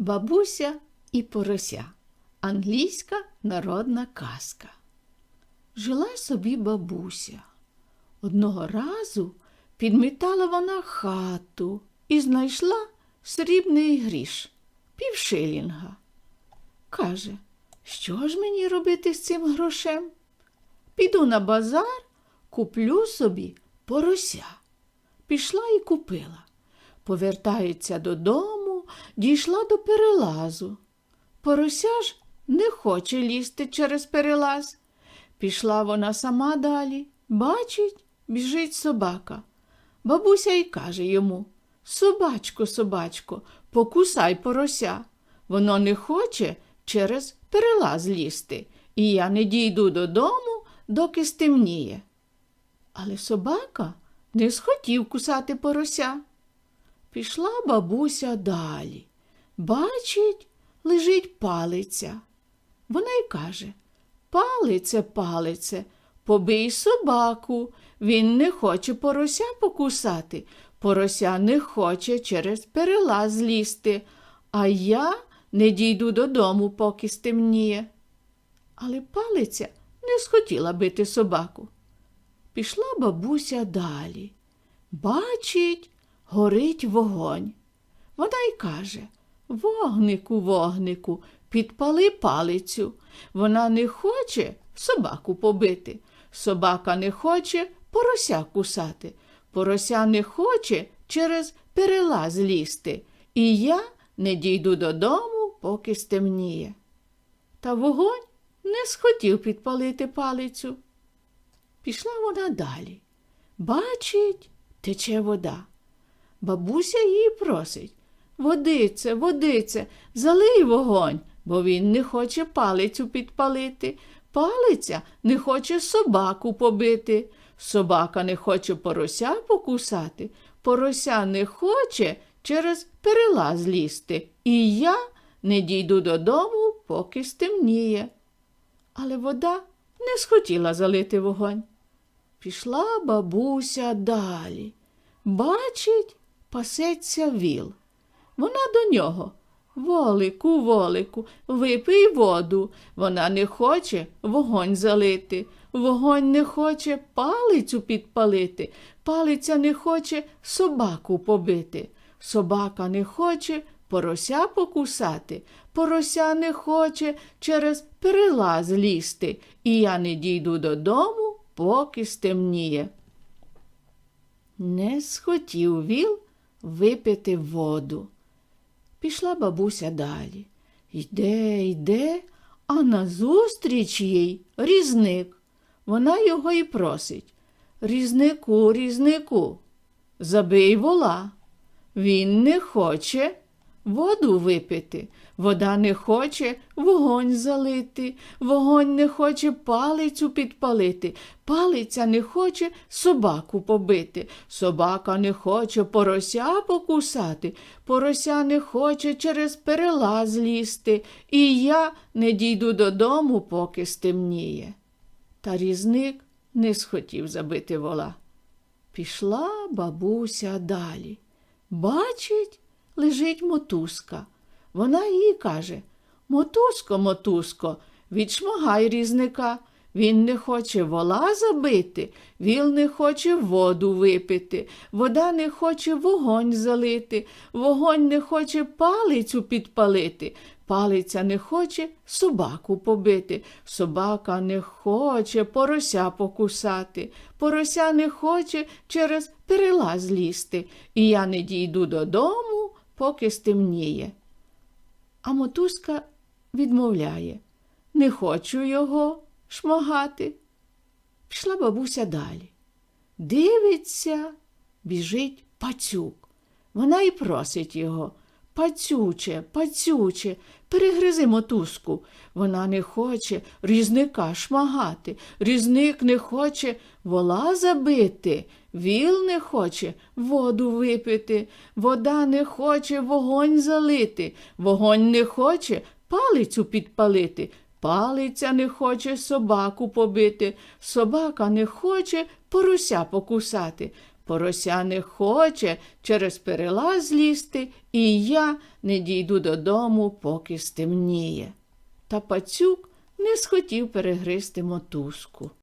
Бабуся і порося. Англійська народна казка. Жила собі бабуся. Одного разу підмітала вона хату і знайшла срібний гріш півшилінга. Каже, що ж мені робити з цим грошем? Піду на базар, куплю собі порося. Пішла і купила. Повертається додому, дійшла до перелазу. Порося ж не хоче лізти через перелаз. Пішла вона сама далі. Бачить, біжить собака. Бабуся й каже йому Собачко, собачко, покусай порося. Воно не хоче через перелаз лізти, і я не дійду додому, доки стемніє. Але собака не схотів кусати порося. Пішла бабуся далі. Бачить, лежить палиця. Вона й каже Палице, палице, побий собаку. Він не хоче порося покусати. Порося не хоче через перелаз злізти, а я не дійду додому, поки стемніє. Але палиця не схотіла бити собаку. Пішла бабуся далі. Бачить, горить вогонь. Вона й каже Вогнику, вогнику, підпали палицю. Вона не хоче собаку побити. Собака не хоче порося кусати. Порося не хоче через перелаз лізти. І я не дійду додому, поки стемніє. Та вогонь не схотів підпалити палицю. Пішла вона далі. Бачить, тече вода. Бабуся її просить Водице, водице, залий вогонь, бо він не хоче палицю підпалити. Палиця не хоче собаку побити. Собака не хоче порося покусати, порося не хоче через перелаз лізти, і я не дійду додому, поки стемніє. Але вода не схотіла залити вогонь. Пішла бабуся далі. Бачить, пасеться віл. Вона до нього. Волику, волику, випий воду. Вона не хоче вогонь залити. Вогонь не хоче палицю підпалити. Палиця не хоче собаку побити. Собака не хоче порося покусати. Порося не хоче через перелаз лізти. І я не дійду додому, поки стемніє. Не схотів віл випити воду. Пішла бабуся далі. Йде, йде, а назустріч їй різник. Вона його і просить. Різнику, різнику, забий вола. Він не хоче воду випити. Вода не хоче вогонь залити, вогонь не хоче палицю підпалити, палиця не хоче собаку побити, собака не хоче порося покусати, порося не хоче через перелаз лізти, і я не дійду додому, поки стемніє. Та різник не схотів забити вола. Пішла бабуся далі. Бачить, лежить мотузка. Вона їй каже Мотузко, мотузко, відшмагай різника. Він не хоче вола забити, віл не хоче воду випити, вода не хоче вогонь залити, вогонь не хоче палицю підпалити, палиця не хоче собаку побити, собака не хоче порося покусати, порося не хоче через перелаз лізти, і я не дійду додому, поки стемніє. А мотузка відмовляє не хочу його шмагати. Пішла бабуся далі. Дивиться, біжить пацюк. Вона і просить його. Пацюче, пацюче, перегризи мотузку. Вона не хоче різника шмагати, різник не хоче вола забити, віл не хоче воду випити, вода не хоче вогонь залити, вогонь не хоче палицю підпалити, палиця не хоче собаку побити, собака не хоче порося покусати, Порося не хоче через перелаз злізти, і я не дійду додому, поки стемніє. Та пацюк не схотів перегризти мотузку.